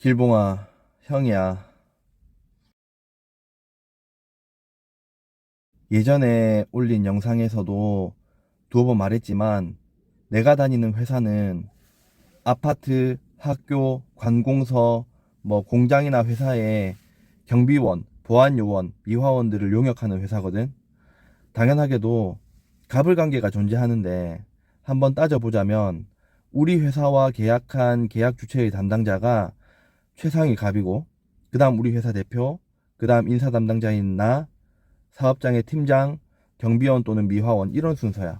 길봉아, 형이야. 예전에 올린 영상에서도 두어 번 말했지만 내가 다니는 회사는 아파트, 학교, 관공서, 뭐 공장이나 회사에 경비원, 보안요원, 미화원들을 용역하는 회사거든. 당연하게도 갑을 관계가 존재하는데 한번 따져보자면 우리 회사와 계약한 계약 주체의 담당자가 최상위 갑이고 그 다음 우리 회사 대표 그 다음 인사 담당자인 나 사업장의 팀장 경비원 또는 미화원 이런 순서야.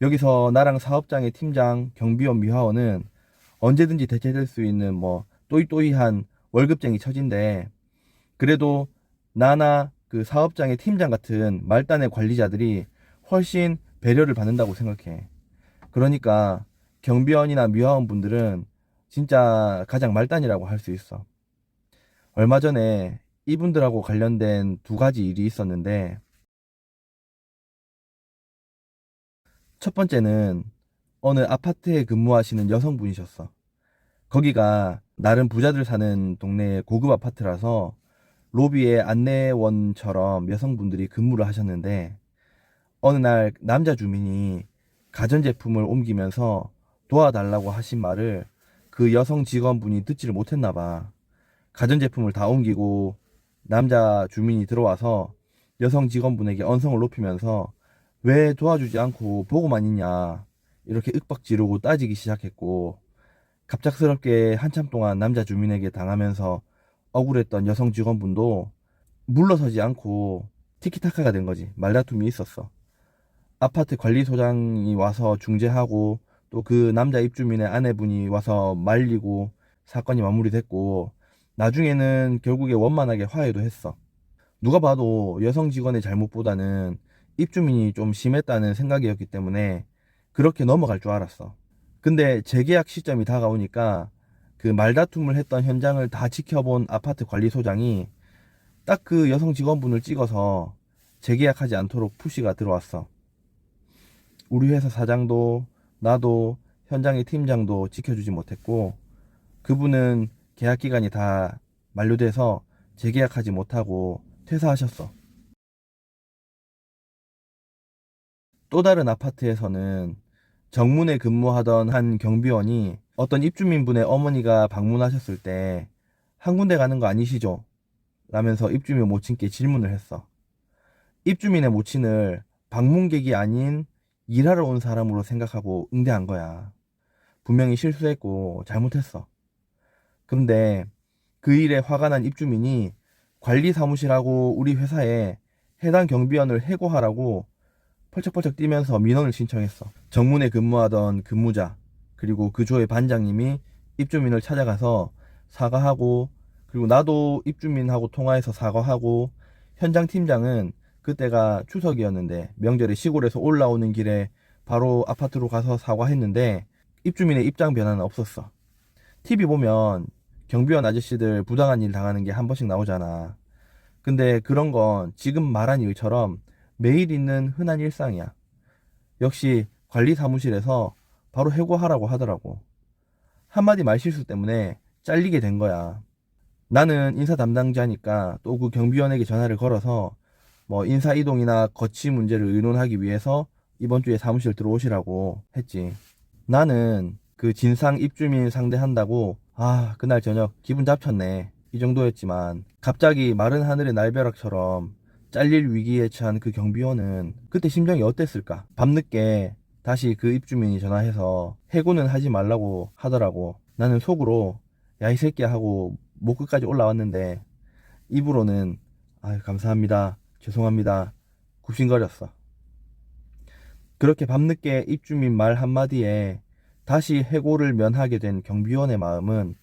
여기서 나랑 사업장의 팀장 경비원 미화원은 언제든지 대체될 수 있는 뭐 또이또이한 월급쟁이 처진데 그래도 나나 그 사업장의 팀장 같은 말단의 관리자들이 훨씬 배려를 받는다고 생각해. 그러니까 경비원이나 미화원 분들은 진짜 가장 말단이라고 할 수 있어. 얼마 전에 이분들하고 관련된 두 가지 일이 있었는데, 첫 번째는 어느 아파트에 근무하시는 여성분이셨어. 거기가 나름 부자들 사는 동네의 고급 아파트라서 로비에 안내원처럼 여성분들이 근무를 하셨는데, 어느 날 남자 주민이 가전제품을 옮기면서 도와달라고 하신 말을 그 여성 직원분이 듣지를 못했나 봐. 가전제품을 다 옮기고 남자 주민이 들어와서 여성 직원분에게 언성을 높이면서 왜 도와주지 않고 보고만 있냐 이렇게 윽박 지르고 따지기 시작했고 갑작스럽게 한참 동안 남자 주민에게 당하면서 억울했던 여성 직원분도 물러서지 않고 티키타카가 된 거지 말다툼이 있었어 아파트 관리소장이 와서 중재하고 또 그 남자 입주민의 아내분이 와서 말리고 사건이 마무리됐고 나중에는 결국에 원만하게 화해도 했어. 누가 봐도 여성 직원의 잘못보다는 입주민이 좀 심했다는 생각이었기 때문에 그렇게 넘어갈 줄 알았어. 근데 재계약 시점이 다가오니까 그 말다툼을 했던 현장을 다 지켜본 아파트 관리소장이 딱 그 여성 직원분을 찍어서 재계약하지 않도록 푸시가 들어왔어. 우리 회사 사장도 나도 현장의 팀장도 지켜주지 못했고 그분은 계약 기간이 다 만료돼서 재계약하지 못하고 퇴사하셨어. 또 다른 아파트에서는 정문에 근무하던 한 경비원이 어떤 입주민분의 어머니가 방문하셨을 때 한 군데 가는 거 아니시죠? 라면서 입주민 모친께 질문을 했어. 입주민의 모친을 방문객이 아닌 일하러 온 사람으로 생각하고 응대한 거야. 분명히 실수했고 잘못했어. 근데 그 일에 화가 난 입주민이 관리 사무실하고 우리 회사에 해당 경비원을 해고하라고 펄쩍펄쩍 뛰면서 민원을 신청했어. 정문에 근무하던 근무자 그리고 그 조의 반장님이 입주민을 찾아가서 사과하고 그리고 나도 입주민하고 통화해서 사과하고 현장 팀장은 그때가 추석이었는데 명절에 시골에서 올라오는 길에 바로 아파트로 가서 사과했는데 입주민의 입장 변화는 없었어. TV 보면 경비원 아저씨들 부당한 일 당하는 게 한 번씩 나오잖아. 근데 그런 건 지금 말한 일처럼 매일 있는 흔한 일상이야. 역시 관리 사무실에서 바로 해고하라고 하더라고. 한마디 말실수 때문에 잘리게 된 거야. 나는 인사 담당자니까 또 그 경비원에게 전화를 걸어서 뭐 인사 이동이나 거치 문제를 의논하기 위해서 이번 주에 사무실 들어오시라고 했지. 나는 그 진상 입주민 상대한다고 아 그날 저녁 기분 잡쳤네 이 정도였지만 갑자기 마른 하늘의 날벼락처럼 잘릴 위기에 처한 그 경비원은 그때 심정이 어땠을까? 밤늦게 다시 그 입주민이 전화해서 해고는 하지 말라고 하더라고. 나는 속으로 야 이 새끼야 하고 목 끝까지 올라왔는데 입으로는 아유 감사합니다 죄송합니다 굽신거렸어. 그렇게 밤늦게 입주민 말 한마디에 다시 해고를 면하게 된 경비원의 마음은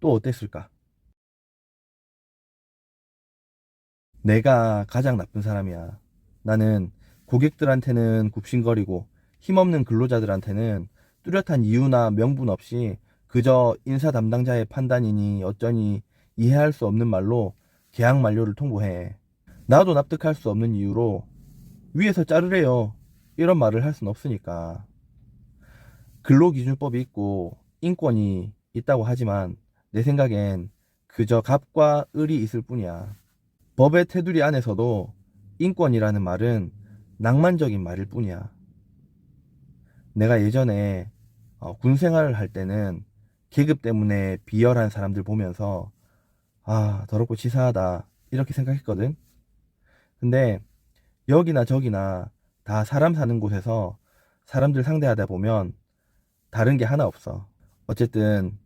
또 어땠을까? 내가 가장 나쁜 사람이야. 나는 고객들한테는 굽신거리고 힘없는 근로자들한테는 뚜렷한 이유나 명분 없이 그저 인사 담당자의 판단이니 어쩌니 이해할 수 없는 말로 계약 만료를 통보해. 나도 납득할 수 없는 이유로 위에서 자르래요. 이런 말을 할순 없으니까. 근로기준법이 있고 인권이 있다고 하지만 내 생각엔 그저 갑과 을이 있을 뿐이야. 법의 테두리 안에서도 인권이라는 말은 낭만적인 말일 뿐이야. 내가 예전에 어, 군 생활을 할 때는 계급 때문에 비열한 사람들 보면서 아, 더럽고 치사하다. 이렇게 생각했거든. 근데 여기나 저기나 다 사람 사는 곳에서 사람들 상대하다 보면 다른 게 하나 없어. 어쨌든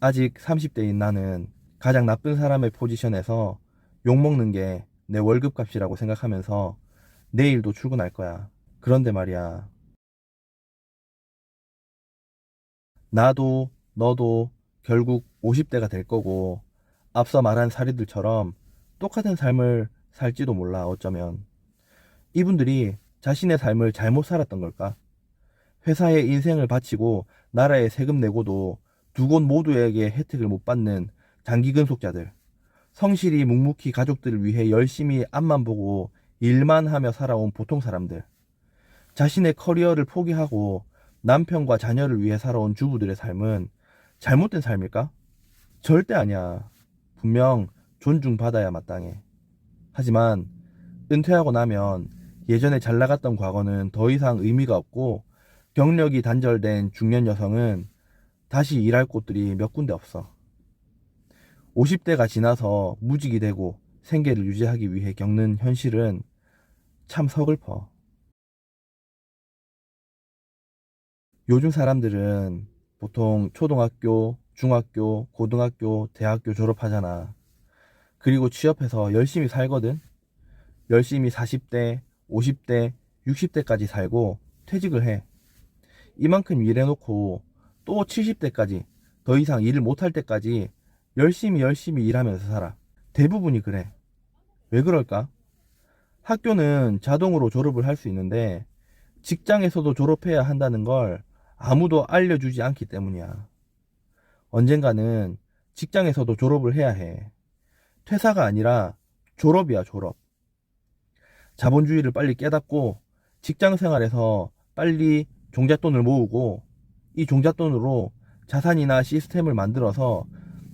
아직 30대인 나는 가장 나쁜 사람의 포지션에서 욕먹는 게 내 월급 값이라고 생각하면서 내일도 출근할 거야. 그런데 말이야. 나도 너도 결국 50대가 될 거고 앞서 말한 사리들처럼 똑같은 삶을 살지도 몰라 어쩌면 이분들이 자신의 삶을 잘못 살았던 걸까? 회사에 인생을 바치고 나라에 세금 내고도 두 곳 모두에게 혜택을 못 받는 장기 근속자들 성실히 묵묵히 가족들을 위해 열심히 앞만 보고 일만 하며 살아온 보통 사람들 자신의 커리어를 포기하고 남편과 자녀를 위해 살아온 주부들의 삶은 잘못된 삶일까? 절대 아니야. 분명 존중받아야 마땅해. 하지만 은퇴하고 나면 예전에 잘 나갔던 과거는 더 이상 의미가 없고 경력이 단절된 중년 여성은 다시 일할 곳들이 몇 군데 없어. 50대가 지나서 무직이 되고 생계를 유지하기 위해 겪는 현실은 참 서글퍼. 요즘 사람들은 보통 초등학교, 중학교, 고등학교, 대학교 졸업하잖아. 그리고 취업해서 열심히 살거든. 열심히 40대, 50대, 60대까지 살고 퇴직을 해. 이만큼 일해놓고 또 70대까지 더 이상 일을 못할 때까지 열심히 열심히 일하면서 살아. 대부분이 그래. 왜 그럴까? 학교는 자동으로 졸업을 할 수 있는데 직장에서도 졸업해야 한다는 걸 아무도 알려주지 않기 때문이야. 언젠가는 직장에서도 졸업을 해야 해. 퇴사가 아니라 졸업이야, 졸업. 자본주의를 빨리 깨닫고 직장 생활에서 빨리 종잣돈을 모으고 이 종잣돈으로 자산이나 시스템을 만들어서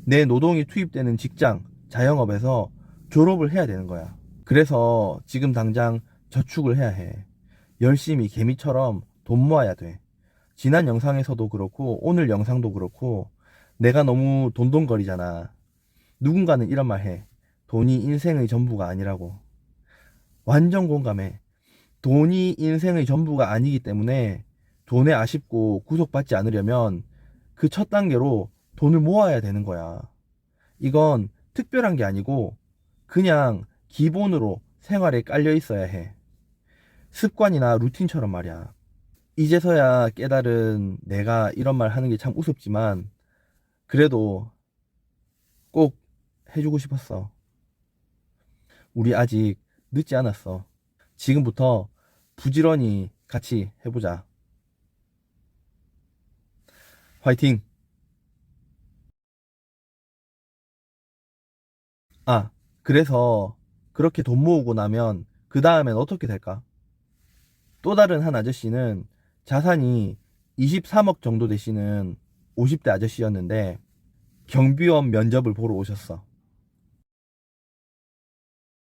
내 노동이 투입되는 직장, 자영업에서 졸업을 해야 되는 거야. 그래서 지금 당장 저축을 해야 해. 열심히 개미처럼 돈 모아야 돼. 지난 영상에서도 그렇고 오늘 영상도 그렇고 내가 너무 돈돈거리잖아. 누군가는 이런 말 해. 돈이 인생의 전부가 아니라고. 완전 공감해. 돈이 인생의 전부가 아니기 때문에 돈에 아쉽고 구속받지 않으려면 그 첫 단계로 돈을 모아야 되는 거야. 이건 특별한 게 아니고 그냥 기본으로 생활에 깔려 있어야 해. 습관이나 루틴처럼 말이야. 이제서야 깨달은 내가 이런 말 하는 게 참 우습지만 그래도 꼭 해주고 싶었어. 우리 아직 늦지 않았어. 지금부터 부지런히 같이 해보자. 화이팅! 아, 그래서 그렇게 돈 모으고 나면 그 다음엔 어떻게 될까? 또 다른 한 아저씨는 자산이 23억 정도 되시는 50대 아저씨였는데 경비원 면접을 보러 오셨어.